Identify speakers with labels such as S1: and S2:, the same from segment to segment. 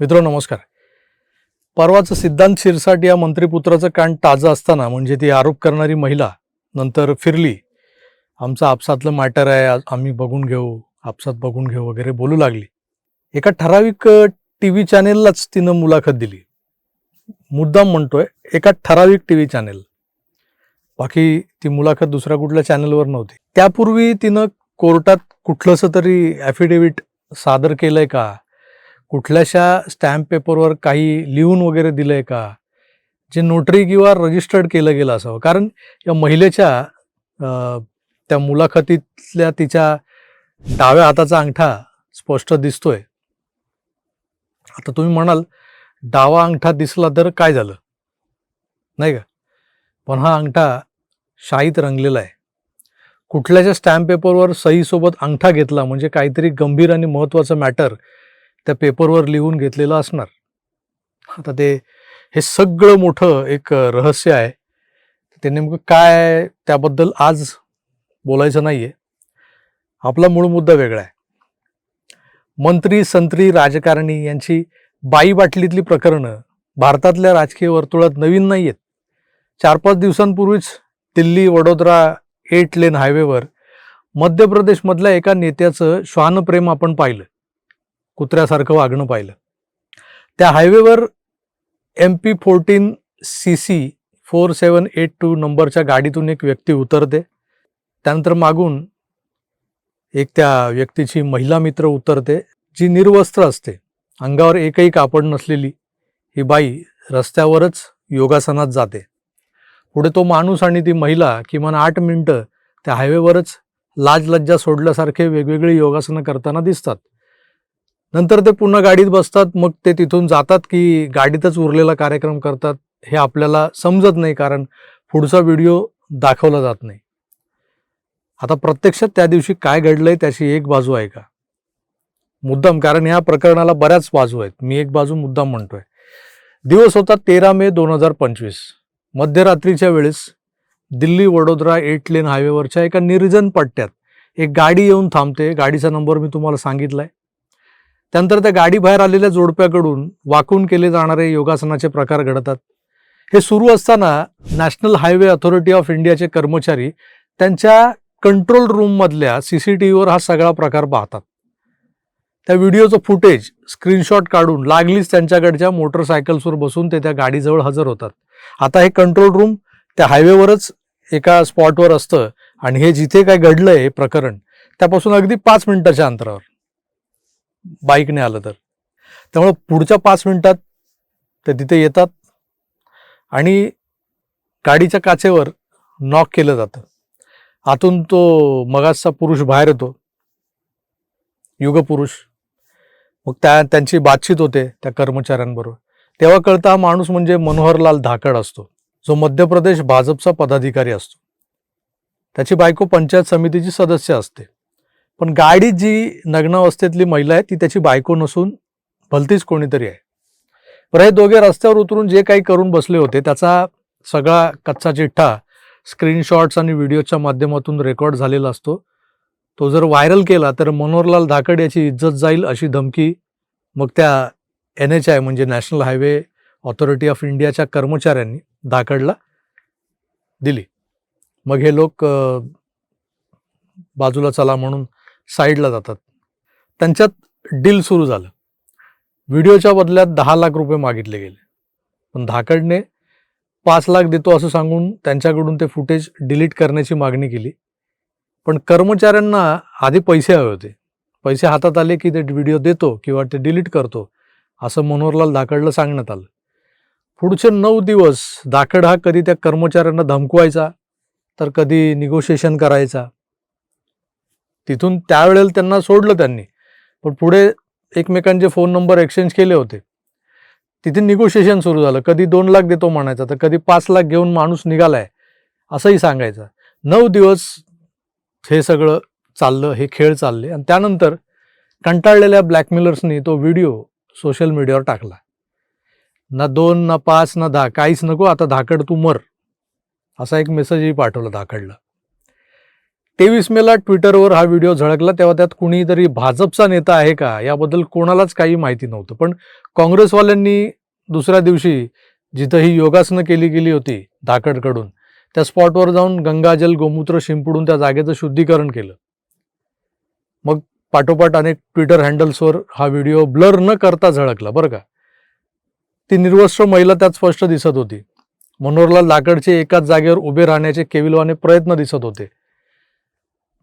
S1: मित्र नमस्कार. परवाचं सिद्धांत शिरसाट या मंत्रीपुत्राचं कान ताजं असताना म्हणजे ती आरोप करणारी महिला नंतर फिरली. आमचं आपसातलं मॅटर आहे आम्ही बघून घेऊ आपसात बघून घेऊ वगैरे बोलू लागली. एका ठराविक टी व्ही चॅनेललाच तिनं मुलाखत दिली. मुद्दाम म्हणतोय एका ठराविक टी व्ही चॅनेल बाकी ती मुलाखत दुसऱ्या कुठल्या चॅनेलवर नव्हती. त्यापूर्वी तिनं कोर्टात कुठलंसं तरी ॲफिडेव्हिट सादर केलंय का? कुठल्याशा स्टॅम्प पेपरवर काही लिहून वगैरे दिलंय का? जे नोटरी किंवा रजिस्टर्ड केलं गेलं असावं. कारण या महिलेच्या अं, त्या मुलाखतीतल्या तिच्या डाव्या हाताचा अंगठा स्पष्ट दिसतोय. आता तुम्ही म्हणाल डावा अंगठा दिसला तर काय झालं? नाही का? पण हा अंगठा शाईत रंगलेला आहे. कुठल्याच्या स्टॅम्प पेपरवर सहीसोबत अंगठा घेतला म्हणजे काहीतरी गंभीर आणि महत्त्वाचं मॅटर त्या पेपरवर लिहून घेतलेलं असणार. आता ते हे सगळं मोठं एक रहस्य आहे. ते नेमकं काय त्याबद्दल आज बोलायचं नाही आहे आपला मूळ मुद्दा वेगळा आहे. मंत्री संत्री राजकारणी यांची बाई बाटलीतली प्रकरणं भारतातल्या राजकीय वर्तुळात नवीन नाही आहेत चार पाच दिवसांपूर्वीच दिल्ली वडोदरा एट लेन हायवेवर मध्य प्रदेशमधल्या एका नेत्याचं श्वानप्रेम आपण पाहिलं. कुत्र्यासारखं वागणं पाहिलं. त्या हायवेवर M P fourteen C C four seven eight two नंबरच्या गाडीतून एक व्यक्ती उतरते. त्यानंतर मागून एक त्या व्यक्तीची महिला मित्र उतरते जी निर्वस्त्र असते. अंगावर एकही कापड नसलेली ही बाई रस्त्यावरच योगासनात जाते. पुढे तो माणूस आणि ती महिला किमान आठ मिनटं त्या हायवेवरच लाज लज्जा सोडल्यासारखे वेगवेगळी योगासनं करताना दिसतात. नंतर ते पुन्हा गाडीत बसतात मग ते तिथून जातात की गाडीतच उरलेला कार्यक्रम करतात हे आपल्याला समजत नाही कारण पुढचा व्हिडिओ दाखवला जात नाही. आता प्रत्यक्षात त्या दिवशी काय घडलंय त्याची एक बाजू आहे का मुद्दाम कारण या प्रकरणाला बऱ्याच बाजू आहेत. मी एक बाजू मुद्दाम म्हणतोय. दिवस होता तेरा मे दोन हजार पंचवीस. मध्यरात्रीच्या वेळेस दिल्ली वडोदरा एट लेन हायवेवरच्या एका निर्जन पट्ट्यात एक गाडी येऊन थांबते. गाडीचा नंबर मी तुम्हाला सांगितलाय. त्यानंतर त्या गाडी बाहेर आलेल्या जोडप्याकडून वाकून केले जाणारे योगासनाचे प्रकार घडतात. हे सुरू असताना नॅशनल हायवे अथॉरिटी ऑफ इंडियाचे कर्मचारी त्यांच्या कंट्रोल रूममधल्या सी सी टी व्हीवर हा सगळा प्रकार पाहतात. त्या व्हिडिओचं फुटेज स्क्रीनशॉट काढून लागलीच त्यांच्याकडच्या मोटरसायकल्सवर बसून ते त्या गाडीजवळ हजर होतात. आता हे कंट्रोल रूम त्या हायवेवरच एका स्पॉटवर असतं आणि हे जिथे काय घडलंय हे प्रकरण त्यापासून अगदी पाच मिनिटाच्या अंतरावर. बाईकने आलं तर. त्यामुळे पुढच्या पाच मिनिटात ते तिथे येतात आणि गाडीच्या काचेवर नॉक केलं जातं. आतून तो मगासचा पुरुष बाहेर येतो. युगपुरुष. मग त्या त्यांची बातचीत होते त्या कर्मचाऱ्यांबरोबर. तेव्हा कळता हा माणूस म्हणजे मनोहरलाल धाकड असतो. जो मध्य प्रदेश भाजपचा पदाधिकारी असतो. त्याची बायको पंचायत समितीची सदस्य असते. पण गाडीत जी नग्न अवस्थेतली महिला आहे ती त्याची बायको नसून भलतीच कोणीतरी आहे. बरं हे दोघे रस्त्यावर उतरून जे काही करून बसले होते त्याचा सगळा कच्चा चिठ्ठा स्क्रीनशॉट्स आणि व्हिडिओच्या माध्यमातून रेकॉर्ड झालेला असतो. तो जर व्हायरल केला तर मनोहरलाल धाकड याची इज्जत जाईल अशी धमकी मग त्या एन एच आय म्हणजे नॅशनल हायवे ऑथॉरिटी ऑफ इंडियाच्या कर्मचाऱ्यांनी धाकडला दिली. मग हे लोक बाजूला चला म्हणून साईडला जातात. त्यांच्यात डील सुरू झालं. व्हिडिओच्या बदल्यात दहा लाख रुपये मागितले गेले. पण धाकडने पाच लाख देतो असं सांगून त्यांच्याकडून ते फुटेज डिलीट करण्याची मागणी केली. पण कर्मचाऱ्यांना आधी पैसे हवे होते. पैसे हातात आले की ते व्हिडिओ देतो किंवा ते डिलीट करतो असं मनोहरलाल धाकडला सांगण्यात आलं. पुढचे नऊ दिवस धाकड हा कधी त्या कर्मचाऱ्यांना धमकवायचा तर कधी निगोशिएशन करायचा तिथून त्यावेळेला त्यांना सोडलं त्यांनी. पण पुढे एकमेकांचे फोन नंबर एक्सचेंज केले होते. तिथे निगोशिएशन सुरू झालं. कधी दोन लाख देतो म्हणायचा. तर कधी पाच लाख घेऊन माणूस निघालाय. असंही सांगायचं. नऊ दिवस हे सगळं चाललं हे खेळ चालले. आणि त्यानंतर कंटाळलेल्या ब्लॅकमेलर्सनी तो व्हिडिओ सोशल मीडियावर टाकला. ना दोन ना पाच ना दहा. काहीच नको. आता धाकड तू मर. असा एक मेसेजही पाठवला धाकडला. तेवीस मेला ट्विटरवर हा व्हिडिओ झळकला तेव्हा त्यात कुणीतरी भाजपचा नेता आहे का? याबद्दल कोणालाच काही माहिती नव्हतं. पण काँग्रेसवाल्यांनी दुसऱ्या दिवशी जिथं ही योगासनं केली गेली होती धाकडकडून त्या स्पॉटवर जाऊन गंगाजल गोमूत्र शिंपडून त्या जागेचं शुद्धीकरण केलं. मग पाठोपाठ अनेक ट्विटर हँडल्सवर हा व्हिडिओ ब्लर न करता झळकला बरं का? ती निर्वस्त्र महिला त्यात स्पष्ट दिसत होती. मनोहरला लाकडचे एकाच जागेवर उभे राहण्याचे केविलवाने प्रयत्न दिसत होते.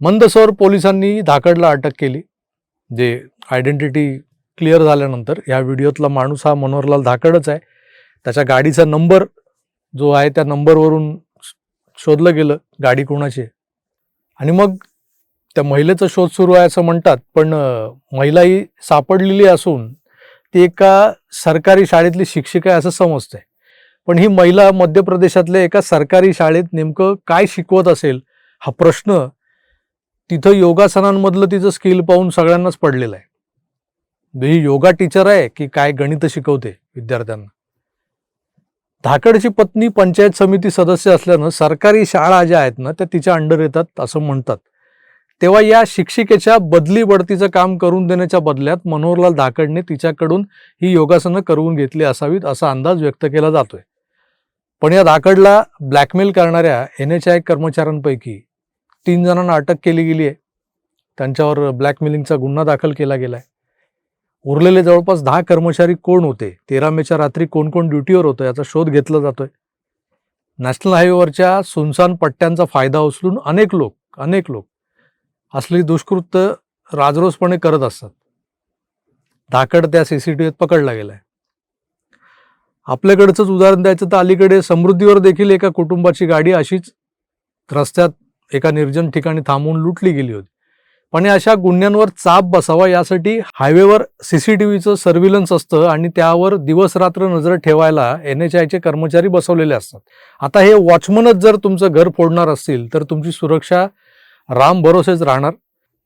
S1: मंदसौर पोलिसांनी धाकडला अटक केली जे आयडेंटिटी क्लिअर झाल्यानंतर या व्हिडिओतला माणूस हा मनोहरलाल धाकडच आहे. त्याच्या गाडीचा नंबर जो आहे त्या नंबरवरून शोधलं गेलं गाडी कोणाची आणि मग त्या महिलेचा शोध सुरू आहे असं म्हणतात पण महिला ही सापडलेली असून ती एका सरकारी शाळेतली शिक्षिका आहे असं समजतंय. पण ही महिला मध्य प्रदेशातल्या एका सरकारी शाळेत नेमकं काय शिकवत असेल हा प्रश्न तिथं योगासनांमधलं तिचं स्किल पाहून सगळ्यांनाच पडलेलं आहे. म्हणजे ही योगा टीचर आहे की काय गणित शिकवते विद्यार्थ्यांना. धाकडची पत्नी पंचायत समिती सदस्य असल्यानं सरकारी शाळा ज्या आहेत ना त्या तिच्या अंडर येतात असं म्हणतात. तेव्हा या शिक्षिकेच्या बदली बढतीचं काम करून देण्याच्या बदल्यात मनोहरलाल धाकडने तिच्याकडून ही योगासनं करवून घेतली असावीत असा अंदाज व्यक्त केला जातोय. पण या धाकडला ब्लॅकमेल करणाऱ्या एन एच आय कर्मचाऱ्यांपैकी तीन जणांना अटक केली गेली आहे. त्यांच्यावर ब्लॅकमेलिंगचा गुन्हा दाखल केला गेलाय. उरलेले जवळपास दहा कर्मचारी कोण होते? तेरा मेच्या रात्री कोण कोण ड्युटीवर होतं याचा शोध घेतला जातोय. नॅशनल हायवेवरच्या सुनसान पट्ट्यांचा फायदा उचलून अनेक लोक अनेक लोक असली दुष्कृत्य राजरोसपणे करत असतात. धाकड त्या सीसीटीव्हीत पकडला गेलाय. आपल्याकडचंच उदाहरण द्यायचं तर अलीकडे समृद्धीवर देखील एका कुटुंबाची गाडी अशीच रस्त्यात एका निर्जन ठिकाणी थांबून लुटली गेली होती. पण या अशा गुन्ह्यांवर चाप बसावा यासाठी हायवेवर सीसीटीव्हीचं सर्व्हिलन्स असतं आणि त्यावर दिवस रात्र नजर ठेवायला एन एच आयचे कर्मचारी बसवलेले असतात. आता हे वॉचमनच जर तुमचं घर फोडणार असतील तर तुमची सुरक्षा राम भरोसेच राहणार.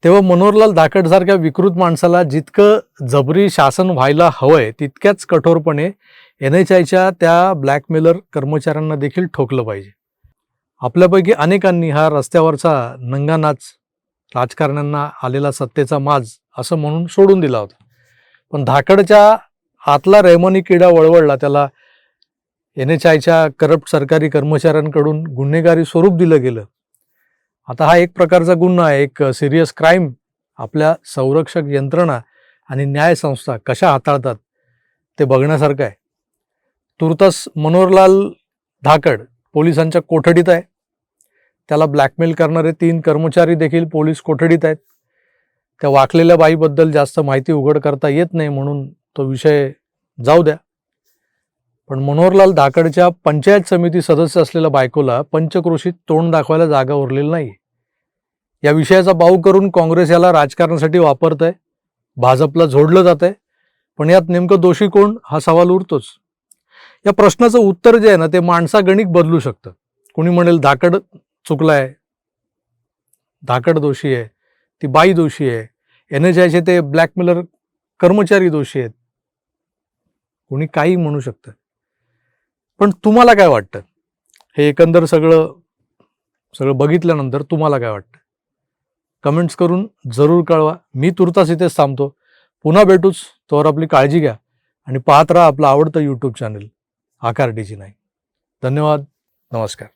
S1: तेव्हा मनोहरलाल धाकटसारख्या विकृत माणसाला जितकं जबरी शासन व्हायला हवंय तितक्याच कठोरपणे एन एच आयच्या त्या ब्लॅकमेलर कर्मचाऱ्यांना देखील ठोकलं पाहिजे. आपल्यापैकी अनेकांनी हा रस्त्यावरचा नंगा नाच राजकारण्यांना आलेला सत्तेचा माज असं म्हणून सोडून दिला होता. पण धाकडच्या आतला रेमनी किडा वळवळला त्याला एन एच आयच्या करप्ट सरकारी कर्मचाऱ्यांकडून गुन्हेगारी स्वरूप दिलं गेलं. आता हा एक प्रकारचा गुन्हा आहे एक सिरियस क्राईम. आपल्या संरक्षक यंत्रणा आणि न्याय संस्था कशा हाताळतात ते बघण्यासारखं आहे. तुर्तास मनोहरलाल धाकड पोलिसांच्या कोठडीत आहे. त्याला ब्लॅकमेल करणारे तीन कर्मचारी देखील पोलीस कोठडीत आहेत. त्या वाकलेल्या बाईबद्दल जास्त माहिती उघड करता येत नाही म्हणून तो विषय जाऊ द्या. पण मनोहरलाल धाकडच्या पंचायत समिती सदस्य असलेल्या बायकोला पंचक्रोशीत तोंड दाखवायला जागा उरलेली नाही. या विषयाचा बाऊ करून काँग्रेस याला राजकारणासाठी वापरत आहे भाजपला झोडलं जात आहे पण यात नेमकं दोषी कोण? हा सवाल उरतोच. या प्रश्नाचं उत्तर जे आहे ना ते माणसागणिक बदलू शकतं. कुणी म्हणेल धाकड चुकलाय. धाकड दोषी आहे. ती बाई दोषी आहे. एन एच आयचे ते ब्लॅकमेलर कर्मचारी दोषी आहेत. कोणी काही म्हणू शकतं. पण तुम्हाला काय वाटतं? हे एकंदर सगळं सगळं बघितल्यानंतर तुम्हाला काय वाटतं? कमेंट्स करून जरूर कळवा. मी तुर्तास इथेच थांबतो. पुन्हा भेटूच. तोवर आपली काळजी घ्या. आणि पाहत राहा आपलं आवडतं यूट्यूब चॅनल आकार डीजी नाही धन्यवाद. नमस्कार.